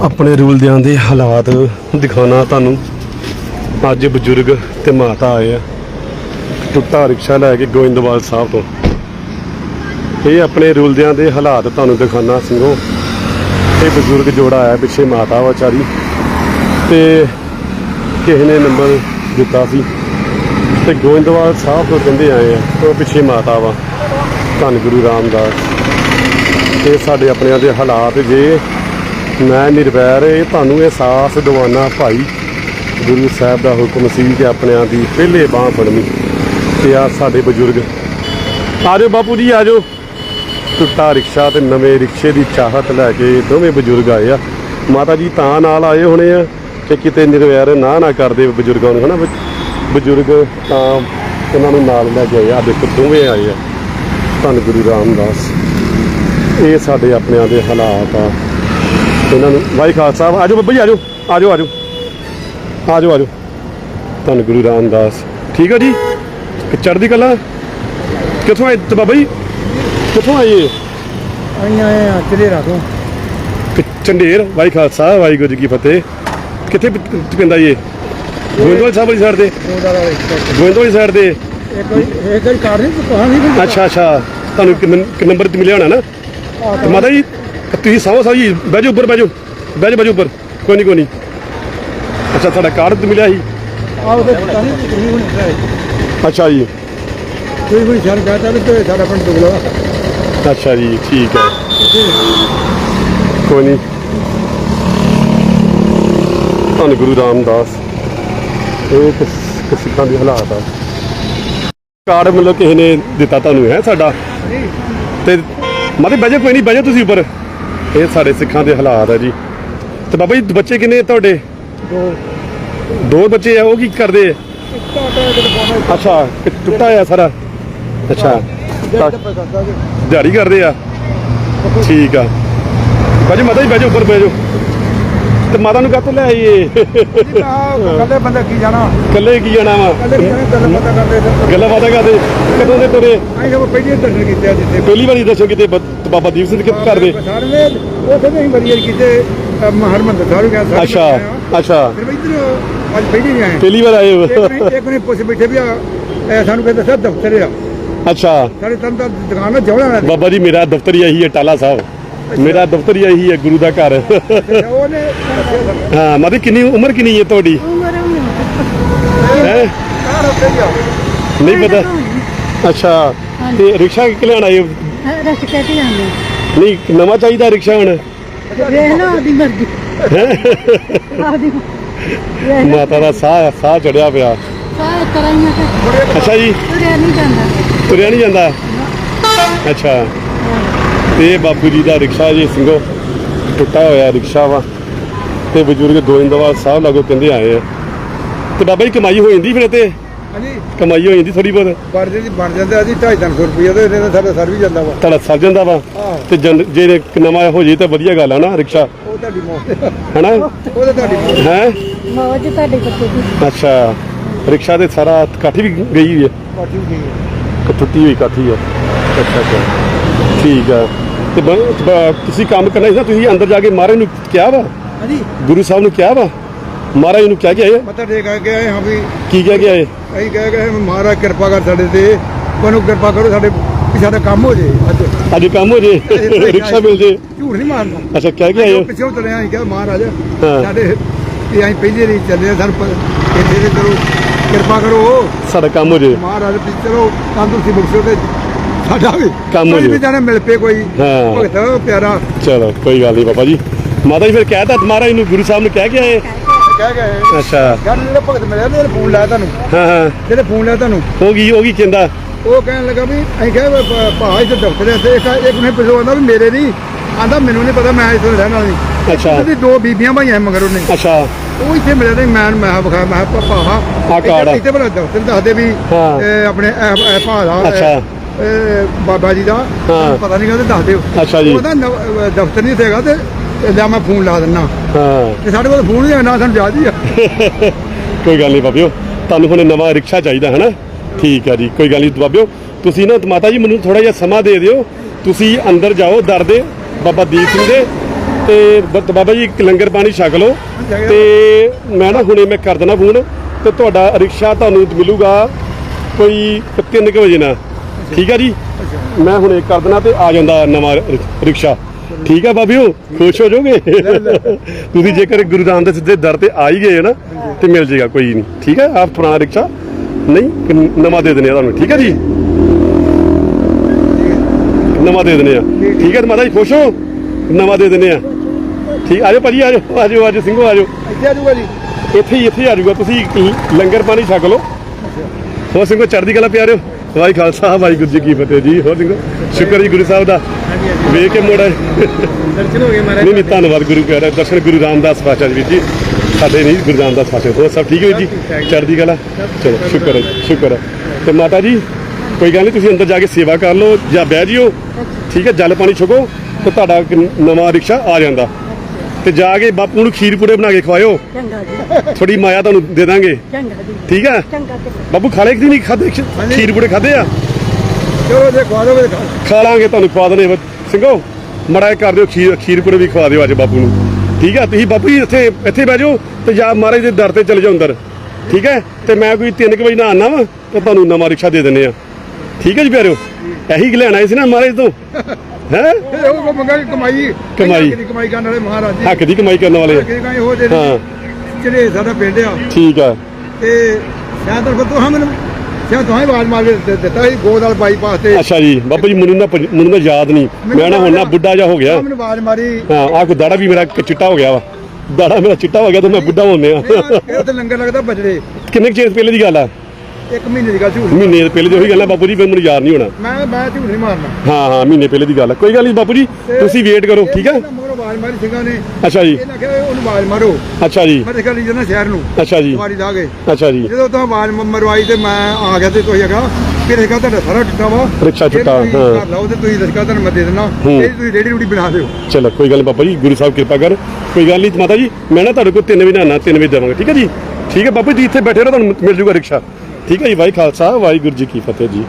ਆਪਣੇ ਰੂਲਦਿਆਂ ਦੇ ਹਾਲਾਤ ਦਿਖਾਉਣਾ ਤੁਹਾਨੂੰ। ਅੱਜ ਬਜ਼ੁਰਗ ਤੇ ਮਾਤਾ ਆਏ ਆ। ਟੁੱਟਾ ਰਿਕਸ਼ਾ ਲੈ ਕੇ ਗੋਇੰਦਵਾਲ ਸਾਹਿਬ ਤੋਂ। ਇਹ ਆਪਣੇ ਰੂਲਦਿਆਂ ਦੇ ਹਾਲਾਤ ਤੁਹਾਨੂੰ ਦਿਖਾਉਣਾ ਸਿੰਘੋ। ਇਹ ਬਜ਼ੁਰਗ ਜੋੜਾ ਆਇਆ ਪਿੱਛੇ ਮਾਤਾ ਵਿਚਾਰੀ। ਤੇ ਕਿਸੇ ਨੇ ਨੰਬਰ ਦਿੱਤਾ ਸੀ। ਤੇ ਗੋਇੰਦਵਾਲ ਸਾਹਿਬ ਤੋਂ ਕਹਿੰਦੇ ਆਏ ਆ, ਉਹ ਪਿੱਛੇ ਮਾਤਾ ਵਾ। ਧੰਨ ਗੁਰੂ ਰਾਮਦਾਸ। ਇਹ ਸਾਡੇ ਆਪਣਿਆਂ ਦੇ ਹਾਲਾਤ ਜੇ ਮੈਂ ਨਿਰਵੈਰ ਇਹ ਤੁਹਾਨੂੰ ਅਹਿਸਾਸ ਦਿਵਾਨਾ ਭਾਈ। ਗੁਰੂ ਸਾਹਿਬ ਦਾ ਹੁਕਮ ਸੀ ਕਿ ਆਪਣਿਆਂ ਦੀ ਪਹਿਲੇ ਬਾਹ ਫੜਨੀ ਤੇ ਆ ਸਾਡੇ ਬਜ਼ੁਰਗ। ਆਜੋ ਬਾਪੂ ਜੀ, ਆਜੋ। ਟੁੱਟਾ ਰਿਕਸ਼ਾ ਤੇ ਨਵੇਂ ਰਿਕਸ਼ੇ ਦੀ ਚਾਹਤ ਲੈ ਕੇ ਦੋਵੇਂ ਬਜ਼ੁਰਗ ਆਏ ਆ। ਮਾਤਾ ਜੀ ਤਾਂ ਨਾਲ ਆਏ ਹੋਣੇ ਆ ਕਿ ਕਿਤੇ ਨਿਰਵੈਰ ਨਾ ਨਾ ਕਰਦੇ ਬਜ਼ੁਰਗਾਂ ਨੂੰ, ਹਨਾ? ਬ- ਬਜ਼ੁਰਗ ਤਾਂ ਇਹਨਾਂ ਨੂੰ ਨਾਲ ਲੈ ਕੇ ਆਏ ਆ। ਦੇਖੋ, ਦੋਵੇਂ ਆਏ ਆ। ਧੰਨ ਗੁਰੂ ਰਾਮਦਾਸ। ਇਹ ਸਾਡੇ ਆਪਣਿਆਂ ਦੇ ਹਾਲਾਤ ਆ। ਇਹਨਾਂ ਨੂੰ। ਵਾਹਿ ਖਾਲਸਾ ਸਾਹਿਬ ਆਜੋ ਬੱਬਾ ਜੀ ਆਜੋ। ਆਜੋ ਆਜੋ। ਆਜੋ ਆਜੋ। ਧੰਨ ਗੁਰੂ ਰਾਮਦਾਸ। ਠੀਕ ਆ ਜੀ? ਕਿ ਚੜ੍ਹਦੀ ਕਲਾ? ਕਿੱਥੋਂ ਆਏ ਤੇ ਬਾਬਾ ਜੀ? ਕਿੱਥੋਂ ਆਏ? ਆਈਆਂ ਆ ਚਲੇ ਰਾਤੋਂ ਕਿ ਚੰਡੇਰ ਵਾਹਿ ਖਾਲਸਾ ਵਾਹਿਗੁਰੂ ਜੀ ਕੀ ਫਤਿਹ। ਕਿੱਥੇ ਪੈਂਦਾ ਜੀ ਇਹ? ਗੋਇੰਦਵਾਲ ਸਾਹਿਬ ਵਾਲੀ ਸਾਈਡ ਤੇ? ਉਹਦਾ ਵਾਲਾ ਗੋਇੰਦਵਾਲ ਸਾਈਡ ਤੇ? ਇੱਕ ਇੱਕ ਹੀ ਕਾਰ ਨਹੀਂ ਕਹਾਂ ਨਹੀਂ। ਅੱਛਾ ਅੱਛਾ। ਤੁਹਾਨੂੰ ਕਿੰਨ- ਕਿ ਨੰਬਰ ਤੇ ਮਿਲਿਆ ਹੋਣਾ ਨਾ? ਮਾਤਾ ਜੀ ਤੁਸੀਂ ਸਾਹੋ ਸਾਹ ਜੀ ਬਹਿ ਜਾਓ ਉੱਪਰ ਬਹਿ ਜਾਓ। ਬਹਿ ਜਾਓ ਬਹਿ ਜਾਓ ਉੱਪਰ। ਕੋਈ ਨਹੀਂ ਕੋਈ ਨਹੀਂ ਅੱਛਾ ਤੁਹਾਡਾ ਕਾਰਡ ਤੇ ਮਿਲਿਆ ਸੀ? ਆਹ ਉਹਦੇ ਪਤਾ ਨਹੀਂ ਤੁਸੀਂ ਹੁਣ ਤੁਸੀਂ ਅੱਛਾ ਜੀ। ਹੁਣ ਸ਼ਰ ਕਹਤਾ ਵੀ ਤੇ ਸਾਡਾ ਪਿੰਡ ਦੁਗਲਾ ਅੱਛਾ ਜੀ ਠੀਕ ਹੈ। ਕੋਈ ਨਹੀਂ ਧੰਨ ਗੁਰੂ ਰਾਮਦਾਸ। ਇਹ ਕਿਸ ਕਿਸ ਦੀ ਹਾਲਾਤ ਆ। ਕਾਰਡ ਮਤਲਬ ਕਿਸੇ ਨੇ ਦਿੱਤਾ ਤੁਹਾਨੂੰ ਹੈ ਸਾਡਾ? ਤੇ ਮਾਤੇ ਬਹਿ ਜਾਓ ਕੋਈ ਨਹੀਂ ਬਹਿ ਜਾਓ ਤੁਸੀਂ ਉੱਪਰ। ਇਹ ਸਾਡੇ ਸਿੱਖਾਂ ਦੇ ਹਾਲਾਤ ਆ ਜੀ। ਤੇ ਬਾਬਾ ਜੀ ਬੱਚੇ ਕਿੰਨੇ ਤੁਹਾਡੇ? ਦੋ। ਦੋ ਬੱਚੇ ਆ ਉਹ ਕੀ ਕਰਦੇ ਆ? ਅੱਛਾ ਟੁੱਟਾ ਆ ਸਾਰਾ? ਅੱਛਾ। ਦਿਹਾੜੀ ਕਰਦੇ ਆ? ਠੀਕ ਆ। ਬਾਜੀ ਮਾਤਾ ਜੀ ਬਹਿ ਜਾਓ ਉੱਪਰ ਬਹਿ ਜਾਓ। ਤੇ ਮਾਤਾ ਨੂੰ ਕਾਹਤੋਂ ਲੈ ਆਈਏ? ਕੱਲੇ ਬੰਦਾ ਕੀ ਜਾਣਾ? ਇਕੱਲੇ ਕੀ ਜਾਣਾ ਵਾ? ਕੱਲੇ ਕੀ ਜਾਣਾ? ਗੱਲ ਕਰਦੇ ਫਿਰ। ਗੱਲਾਂ ਬਾਤਾਂ ਕਰਦੇ। ਕਦੋਂ ਦੇ ਤੁਰੇ? ਆਈ ਜਦੋਂ ਪਹਿਲੀ ਦਰਸ਼ਨ ਕੀਤੇ ਆ ਜਿੱਥੇ। ਪਹਿਲੀ ਵਾਰੀ ਦੱਸੋ ਕਿਤੇ ਬਾਬਾ ਦੀਪ ਸਿੰਘ ਦੇ ਘਰ ਦੇ। ਸਾਰੇ ਉੱਥੇ ਅਸੀਂ ਵਧੀਆ ਕੀਤੇ। ਹਰਮੰਦਰ ਸਾਹਿਬ ਗਿਆ ਅੱਛਾ ਅੱਛਾ। ਫਿਰ ਇੱਧਰ ਅੱਜ ਪਹਿਲੀ ਨਹੀਂ ਆਏ ਪਹਿਲੀ ਵਾਰ ਆਏ ਇੱਕ ਨੇ ਪੁੱਛ ਬੈਠੇ ਵੀ ਆ ਸਾਨੂੰ ਕਹਿੰਦਾ ਸਰ ਦਫ਼ਤਰ ਆ। ਅੱਛਾ। ਸਾਡੇ ਦਾ ਦੁਕਾਨ ਨਾਲ ਬਾਬਾ ਜੀ ਮੇਰਾ ਦਫ਼ਤਰ ਹੀ ਇਹੀ ਹੈ ਟਾਲਾ ਸਾਹਿਬ। ਮੇਰਾ ਦਫ਼ਤਰ ਹੀ ਇਹੀ ਹੈ ਗੁਰੂ ਦਾ ਘਰ। ਉਹਨੇ ਹਾਂ ਮਾਦੀ ਕਿੰਨੀ ਉਮਰ ਕਿੰਨੀ ਹੈ ਤੁਹਾਡੀ? ਹੈ? ਗਿਆ ਨਹੀਂ ਪਤਾ। ਅੱਛਾ ਤੇ ਰਿਕਸ਼ਾ ਕਿ ਲੈਣ ਆਏ ਜਾਂਦੇ ਨਹੀਂ ਨਵਾਂ ਚਾਹੀਦਾ ਰਿਕਸ਼ਾ ਹੁਣ? ਵੇਖ ਲਓ ਆਦੀ ਮਰਜ਼ੀ। ਆਦੀ ਵੇਖ ਲਓ ਮਾਤਾ ਦਾ ਸਾਹ ਸਾਹ ਚੜਿਆ ਪਿਆ। ਕਰਾਈਆਂ ਤੇ ਅੱਛਾ ਜੀ। ਤੁਰਿਆ ਨਹੀਂ ਜਾਂਦਾ। ਤੁਰਿਆ ਨਹੀਂ ਜਾਂਦਾ? ਅੱਛਾ। ਤੇ ਇਹ ਬਾਪੂ ਜੀ ਦਾ ਰਿਕਸ਼ਾ ਜੀ ਸਿੰਘੋ ਟੁੱਟਾ ਹੋਇਆ ਰਿਕਸ਼ਾ ਵਾ। ਤੇ ਬਜ਼ੁਰਗ ਗੋਇੰਦਵਾਲ ਸਾਹਿਬ ਲਾਗੋ ਕਹਿੰਦੇ ਆਏ ਆ। ਤੇ ਬਾਬਾ ਜੀ ਕਮਾਈ ਹੋ ਜਾਂਦੀ ਫਿਰ ਤੇ? ਹਾਂਜੀ। ਕਮਾਈ ਹੋ ਜਾਂਦੀ ਥੋੜੀ ਬਹੁਤ? ਬਣ ਜਾਂਦੀ ਬਣ ਜਾਂਦਾ ਅਸੀਂ 250 ਰੁਪਏ ਦੇ ਇਹਨੇ ਸਾਡਾ ਸਰ ਵੀ ਜਾਂਦਾ ਵਾ। ਤੁਹਾਡਾ ਸਰ ਜਾਂਦਾ ਵਾ। ਤੇ ਜੇ ਨਵਾਂ ਹੋ ਜੇ ਤਾਂ ਵਧੀਆ ਗੱਲ ਆ ਨਾ ਰਿਕਸ਼ਾ। ਉਹ ਤੁਹਾਡੀ ਮੌਤ ਹੈਨਾ? ਉਹ ਤਾਂ ਤੁਹਾਡੀ ਮੌਤ ਹੈ? ਮੌਜ ਤੁਹਾਡੇ ਬੱਚੇ ਦੀ ਅੱਛਾ। ਰਿਕਸ਼ਾ ਦੇ ਸਾਰਾ ਕਾਠੀ ਵੀ ਗਈ ਹੋਈ ਹੈ ਪਾਠੀ ਗਈ ਕਿ ਟੁੱਟੀ ਹੋਈ ਕਾਠੀ ਹੈ ਅੱਛਾ ਅੱਛਾ। ਠੀਕ ਆ। ਤੇ ਬ- ਬ- ਤੁਸੀਂ ਕੰਮ ਕਰਨਾ ਸੀ ਨਾ ਤੁਸੀਂ ਅੰਦਰ ਜਾ ਕੇ ਮਹਾਰਾਜ ਨੂੰ ਕਿਹਾ ਵਾ? ਹਾਂਜੀ। ਗੁਰੂ ਸਾਹਿਬ ਨੂੰ ਕਿਹਾ ਵਾ? ਮਹਾਰਾਜ ਨੂੰ ਕਹਿ ਕੇ ਆਏ? ਆ? ਮੱਥਾ ਟੇਕ ਆ ਕੇ ਆਏ ਹਾਂ ਵੀ ਕੀ ਕਹਿ ਕੇ ਆਏ? ਅਸੀਂ ਕਹਿ ਗਏ ਮਹਾਰਾਜ ਕਿਰਪਾ ਕਰ ਸਾਡੇ ਤੇ ਉਹਨੂੰ ਕਿਰਪਾ ਕਰੋ ਸਾਡੇ ਵੀ ਸਾਡਾ ਕੰਮ ਹੋ ਜੇ ਅੱਜ। ਅੱਜ ਕੰਮ ਹੋ ਜੇ ਰਿਕਸ਼ਾ ਮਿਲ ਜੇ। ਝੂਠ ਨਹੀਂ ਮਾਰਨਾ। ਅੱਛਾ ਕਹਿ ਕੇ ਆਏ? ਹੋ? ਪਿੱਛੋਂ ਤੁਰੇ ਆਂ ਕਿਹਾ ਮਹਾਰਾਜ ਹਾਂ। ਸਾਡੇ ਇਹ ਅਸੀਂ ਪਹਿਲੇ ਨਹੀਂ ਚੱਲੇ ਆ, ਸਾਨੂੰ ਪ- ਇੱਥੇ ਦੇ ਕਰੋ ਕਿਰਪਾ ਕਰੋ। ਸਾਡਾ ਕੰਮ ਹੋ ਜੇ। ਮਹਾਰਾਜ ਵੀ ਚਲੋ ਤੰਦਰੁਸਤੀ ਬਖਸ਼ੋ ਤੇ ਸਾਡਾ ਵੀ। ਕੰਮ ਹੋ ਕੋਈ ਵੀ। ਜਾਣੇ ਮਿਲ ਪਏ ਕੋਈ। ਹਾਂ। ਭਗਤ ਪਿਆਰਾ। ਚਲੋ ਕੋਈ ਗੱਲ ਨਹੀਂ ਬਾਬਾ ਜੀ। ਮਾਤਾ ਜੀ ਫਿਰ ਕਹਿਤਾ ਮਹਾਰਾਜ ਨੂੰ ਗੁਰੂ ਸਾਹਿਬ ਨੂੰ ਕਹਿ ਕੇ ਆਏ? ਕਹਿ ਗਏ ਅੱਛਾ। ਯਾਰ ਜਿਹੜਾ ਭਗਤ ਮਿਲਿਆ ਨੇ ਫੋਨ ਲਾਇਆ ਤੁਹਾਨੂੰ। ਹਾਂ ਹਾਂ। ਜਿਹੜੇ ਫੋਨ ਲਾਇਆ ਤੁਹਾਨੂੰ। ਹੋ ਗਈ ਹੋ ਗਈ ਕਹਿੰਦਾ ਉਹ ਕਹਿਣ ਲੱਗਾ ਵੀ ਅਸੀਂ ਕਹੇ ਭਾ ਇੱਥੇ ਦਫ਼ਤਰ ਹੈ ਤੇ ਇੱਕ ਇੱਕ ਨੇ ਪਿਛੋ ਆਂਦਾ ਵੀ ਮੇਰੇ ਨਹੀਂ। ਆਂਦਾ ਮੈਨੂੰ ਨਹੀਂ ਪਤਾ ਮੈਂ ਇੱਥੇ ਰਹਿਣ ਵਾਲੀ। ਅੱਛਾ। ਉਹਦੀ ਦੋ ਬੀਬੀਆਂ ਭਾਈਆਂ ਮਗਰ ਉਹਨੇ। ਅੱਛਾ। ਉਹ ਇੱਥੇ ਮਿਲਿਆ ਤੇ ਮੈਂ ਮੈਂ ਵਿਖਾ ਮੈਂ ਕਿਹਾ ਪਾਪਾ ਆਹ ਕਾਰਡ ਆ। ਇੱਥੇ ਬੜਾ ਦਫ਼ਤਰ ਦੱਸਦੇ ਵੀ ਹਾਂ। ਇਹ ਆਪਣੇ ਇਹ- ਇਹ ਭਾ ਦਾ ਅੱਛਾ। ਬਾਬਾ ਜੀ ਦਾ ਪਤਾ ਨਹੀਂ ਕਹਿੰਦੇ ਦੱਸ ਦਿਓ ਅੱਛਾ ਜੀ। ਉਹਦਾ ਨਵ- ਦਫ਼ਤਰ ਨਹੀਂ ਸੀਗਾ ਤੇ ਲਿਆ ਮੈਂ ਫੋਨ ਲਾ ਦਿੰਨਾ। ਹਾਂ। ਤੇ ਸਾਡੇ ਕੋਲ ਫੋਨ ਨਹੀਂ ਨਾ ਸਾਨੂੰ ਯਾਦ ਹੀ ਆ। ਕੋਈ ਗੱਲ ਨਹੀਂ ਬਾਬਿਓ ਤੁਹਾਨੂੰ ਹੁਣ ਨਵਾਂ ਰਿਕਸ਼ਾ ਚਾਹੀਦਾ ਹੈ ਨਾ ਠੀਕ ਹੈ ਜੀ ਕੋਈ ਗੱਲ ਨਹੀਂ ਬਾਬਿਓ ਤੁਸੀਂ ਨਾ ਮਾਤਾ ਜੀ ਮੈਨੂੰ ਥੋੜਾ ਜਿਹਾ ਸਮਾਂ ਦੇ ਦਿਓ ਤੁਸੀਂ ਅੰਦਰ ਜਾਓ ਦਰ ਦੇ ਬਾਬਾ ਦੀਪ ਸਿੰਘ ਦੇ ਤੇ ਬ- ਬਾਬਾ ਜੀ ਇੱਕ ਲੰਗਰ ਪਾਣੀ ਛਕ ਲਓ ਤੇ ਮੈਂ ਨਾ ਹੁਣੇ ਮੈਂ ਕਰ ਦੇਣਾ ਫੋਨ ਤੇ ਤੁਹਾਡਾ ਰਿਕਸ਼ਾ ਤੁਹਾਨੂੰ ਮਿਲੂਗਾ ਕੋਈ 3 ਵਜੇ ਨਾਲ। ਠੀਕ ਆ ਜੀ? ਮੈਂ ਹੁਣੇ ਕਰ ਦੇਣਾ ਤੇ ਆ ਜਾਂਦਾ ਨਵਾਂ ਰਿ- ਰਿਕਸ਼ਾ। ਠੀਕ ਆ ਬਾਬਿਓ? ਖੁਸ਼ ਹੋ ਜਾਓਗੇ? ਤੁਸੀਂ ਜੇਕਰ ਗੁਰੂ ਰਾਮਦਾਸ ਦੇ ਦਰ ਤੇ ਆ ਹੀ ਗਏ ਹੋ ਨਾ ਤੇ ਮਿਲ ਜੇਗਾ ਕੋਈ ਨਹੀਂ। ਠੀਕ ਹੈ? ਆਪ ਪੁਰਾਣਾ ਰਿਕਸ਼ਾ। ਨਹੀਂ ਕਿ ਨਵਾਂ ਦੇ ਦਿੰਦੇ ਆ ਤੁਹਾਨੂੰ। ਠੀਕ ਹੈ ਜੀ? ਨਵਾਂ ਦੇ ਦਿੰਦੇ ਆ। ਠੀਕ ਹੈ ਤੇ ਮਾਤਾ ਜੀ ਖੁਸ਼ ਹੋ? ਨਵਾਂ ਦੇ ਦਿੰਦੇ ਆ। ਠੀਕ ਆਜੋ ਭਾਜੀ ਆਜੋ ਆਜੋ ਆਜੋ ਸਿੰਘੋ ਆਜੋ ਇੱਥੇ ਆ ਜਾਊਗਾ ਜੀ। ਇੱਥੇ ਹੀ ਇੱਥੇ ਹੀ ਆ ਜਾਊਗਾ। ਤੁਸੀਂ ਲੰਗਰ ਪਾਣੀ ਛਕ ਲਓ। ਹੋਰ ਸਿੰਘੋ ਚੜ੍ਹਦੀ ਕਲਾ ਪਿਆਰਿਓ। ਵਾਹਿ ਖਾਲਸਾ ਵਾਹਿਗੁਰੂ ਜੀ ਕੀ ਫਤਿਹ ਜੀ। ਹੋਰ ਸਿੰਘੋ ਸ਼ੁਕਰ ਜੀ ਗੁਰੂ ਸਾਹਿਬ ਦਾ। ਵੇਖ ਕੇ ਮੋੜਾ ਦਰਸ਼ਨ ਹੋ ਗਏ ਮਹਾਰਾਜ ਨਹੀਂ ਨਹੀਂ ਧੰਨਵਾਦ ਗੁਰੂ ਪਿਆਰਾ। ਦਰਸ਼ਨ ਗੁਰੂ ਰਾਮਦਾਸ ਪਾਤਸ਼ਾਹ ਜੀ ਜੀ। ਸਾਡੇ ਨਹੀਂ ਗੁਰੂ ਰਾਮਦਾਸ ਪਾਤਸ਼ਾਹ ਹੋਰ ਸਭ ਠੀਕ ਹੈ ਜੀ? ਚੜ੍ਹਦੀ ਕਲਾ। ਚਲੋ ਸ਼ੁਕਰ ਹੈ ਸ਼ੁਕਰ ਹੈ। ਤੇ ਮਾਤਾ ਜੀ ਕੋਈ ਗੱਲ ਨਹੀਂ ਤੁਸੀਂ ਅੰਦਰ ਜਾ ਕੇ ਸੇਵਾ ਕਰ ਲਓ ਜਾਂ ਬਹਿ ਜਿਓ। ਠੀਕ ਹੈ ਜਲ ਪਾਣੀ ਛਕੋ ਤੇ ਤੁਹਾਡਾ ਨਵਾਂ ਰਿਕਸ਼ਾ ਆ ਜਾਂਦਾ। ਤੇ ਜਾ ਕੇ ਬਾਪੂ ਨੂੰ ਖੀਰ ਪੂੜੇ ਬਣਾ ਕੇ ਖਵਾਇਓ। ਚੰਗਾ ਜੀ। ਥੋੜੀ ਮਾਇਆ ਤੁਹਾਨੂੰ ਦੇ ਦਾਂਗੇ। ਚੰਗਾ ਜੀ। ਠੀਕ ਹੈ? ਚੰਗਾ ਬਾਪੂ ਖਾਲੇ ਕਿ ਨਹੀਂ? ਖਾਦੇ ਖੀਰ ਪੂੜੇ ਖਾਦੇ ਆ? ਚਲੋ ਜੇ ਖਵਾ ਦੋਗੇ ਖਾ ਲਾਂਗੇ ਤੁਹਾਨੂੰ ਖਵਾ ਦਨੇ ਸਿੰਘੋ ਮੜਾ ਕਰ ਦਿਓ ਖੀਰ ਖੀਰ ਪੂੜੇ ਵੀ ਖਵਾ ਦਿਓ ਅੱਜ ਬਾਪੂ ਨੂੰ। ਠੀਕ ਹੈ? ਤੁਸੀਂ ਬਾਪੂ ਜੀ ਇੱਥੇ ਇੱਥੇ ਬਹਿ ਜਾਓ ਤੇ ਜਾਂ ਮਹਾਰਾਜ ਦੇ ਦਰ ਤੇ ਚਲੇ ਜਾਓ ਅੰਦਰ। ਠੀਕ ਹੈ? ਤੇ ਮੈਂ ਕੋਈ 3 ਵਜੇ ਨਾ ਆਣਾ ਵਾ ਤੇ ਤੁਹਾਨੂੰ ਨਵਾਂ ਰਿਕਸ਼ਾ ਦੇ ਦਿੰਨੇ ਆ ਠੀਕ ਹੈ ਜੀ ਪਿਆਰਿਓ? ਇਹੀ ਲੈਣਾ ਸੀ ਨਾ ਮਹਾਰਾਜ ਤੋਂ। ਹੈ ਇਹ ਉਹ ਕੋ ਮੰਗਾ ਕਮਾਈ ਕਮਾਈ। ਹੱਕ ਦੀ ਕਮਾਈ ਕਰਨ ਵਾਲੇ ਮਹਾਰਾਜ ਜੀ। ਹੱਕ ਦੀ ਕਮਾਈ ਕਰਨ ਵਾਲੇ। ਹਾਂ। ਜਿਹੜੇ ਸਾਡਾ ਪਿੰਡ ਆ। ਠੀਕ ਆ। ਤੇ ਸ਼ਾਇਦ ਫਿਰ ਤੂੰ ਮੈਨੂੰ ਸ਼ਾਇਦ ਤੂੰ ਹੀ ਆਵਾਜ਼ ਮਾਰ ਕੇ ਦਿੱ- ਦਿੱਤਾ ਸੀ ਗੋਦ ਵਾਲ ਬਾਈਪਾਸ ਤੇ। ਅੱਛਾ ਜੀ। ਬਾਬਾ ਜੀ ਮੈਨੂੰ ਨਾ ਪ- ਮੈਨੂੰ ਨਾ ਯਾਦ ਨਹੀਂ। ਮੈਂ ਨਾ ਹੁਣ ਨਾ ਬੁੱਢਾ ਜਾ ਹੋ ਗਿਆ। ਮੈਨੂੰ ਆਵਾਜ਼ ਮਾਰੀ। ਹਾਂ ਆ ਕੋ ਦਾੜਾ ਵੀ ਮੇਰਾ ਕ- ਚਿੱਟਾ ਹੋ ਗਿਆ ਵਾ। ਦਾੜਾ ਮੇਰਾ ਚਿੱਟਾ ਹੋ ਗਿਆ ਤੇ ਮੈਂ ਬੁੱਢਾ ਹੋਣੇ ਆ ਉੱਥੇ ਲੰਗਰ ਲੱਗਦਾ ਬਜਰੇ। ਕਿੰਨੇ ਕੁ ਚਿਰ ਪਹਿਲੇ ਦੀ ਗੱਲ ਆ? ਇੱਕ ਮਹੀਨੇ ਦੀ ਗੱਲ ਝੂਠ ਮਹੀਨੇ ਪਹਿਲੇ ਦੀ ਉਹੀ ਗੱਲ ਆ ਬਾਪੂ ਜੀ ਫਿਰ ਮੈਨੂੰ ਯਾਦ ਨਹੀਂ ਹੋਣਾ। ਮੈਂ ਮੈਂ ਝੂਠ ਨਹੀਂ ਮਾਰਨਾ। ਹਾਂ ਹਾਂ ਮਹੀਨੇ ਪਹਿਲੇ ਦੀ ਗੱਲ ਆ। ਕੋਈ ਗੱਲ ਨਹੀਂ ਬਾਪੂ ਜੀ ਤੁਸੀਂ ਵੇਟ ਕਰੋ ਠੀਕ ਹੈ ਮਗਰ ਆਵਾਜ਼ ਮਾਰੀ ਸਿੰਘਾਂ ਨੇ। ਅੱਛਾ ਜੀ। ਇਹਨਾਂ ਕਿਹਾ ਉਹਨੂੰ ਆਵਾਜ਼ ਮਾਰੋ। ਅੱਛਾ ਜੀ। ਮੈਂ ਦੇਖਿਆ ਲਈ ਜਨਾ ਸ਼ਹਿਰ ਨੂੰ ਅੱਛਾ ਜੀ। ਗਏ ਅੱਛਾ ਜੀ। ਜਦੋਂ ਤਾਂ ਮ- ਮਰਵਾਈ ਤੇ ਮੈਂ ਆ ਗਿਆ ਤੇ ਕੋਈ ਹੈਗਾ ਫਿਰ ਹੈਗਾ ਤੁਹਾਡਾ ਸਾਰਾ ਟੁੱਟਾ ਵਾ। ਰਿਕਸ਼ਾ ਟੁੱਟਾ, ਤੁਸੀਂ ਹਾਂ। ਲਾਓ ਤੇ ਤੁਸੀਂ ਰਸਕਾ ਤੁਹਾਨੂੰ ਮੈਂ ਦੇ ਹੂੰ। ਇਹ ਤੁਸੀਂ ਰੇੜੀ ਰੂੜੀ ਬਣਾ ਦਿਓ। ਚਲੋ ਕੋਈ ਗੱਲ ਨਹੀਂ ਬਾਬਾ ਜੀ ਗੁਰੂ ਸਾਹਿਬ ਕਿਰਪਾ ਕਰ। ਕੋਈ ਗੱਲ ਨਹੀਂ ਮਾਤਾ ਜੀ ਮੈਂ ਨਾ ਤੁਹਾਡੇ ਕੋਲ 3 ਵਜੇ ਆਣਾ 3 ਵਜੇ ਦੇਵਾਂਗਾ ਠੀਕ ਹੈ ਜੀ? ਠੀਕ ਹੈ ਬਾਬੂ ਜੀ ਇੱਥੇ ਬੈਠੇ ਰਹੋ ਤੁਹਾਨੂੰ ਮਿਲ ਜੂਗਾ ਰਿਕਸ਼ਾ। ਠੀਕ ਹੈ ਜੀ ਵਾਹਿ ਖਾਲਸਾ ਵਾਹਿਗੁਰੂ ਜੀ ਕੀ ਫਤਿਹ ਜੀ।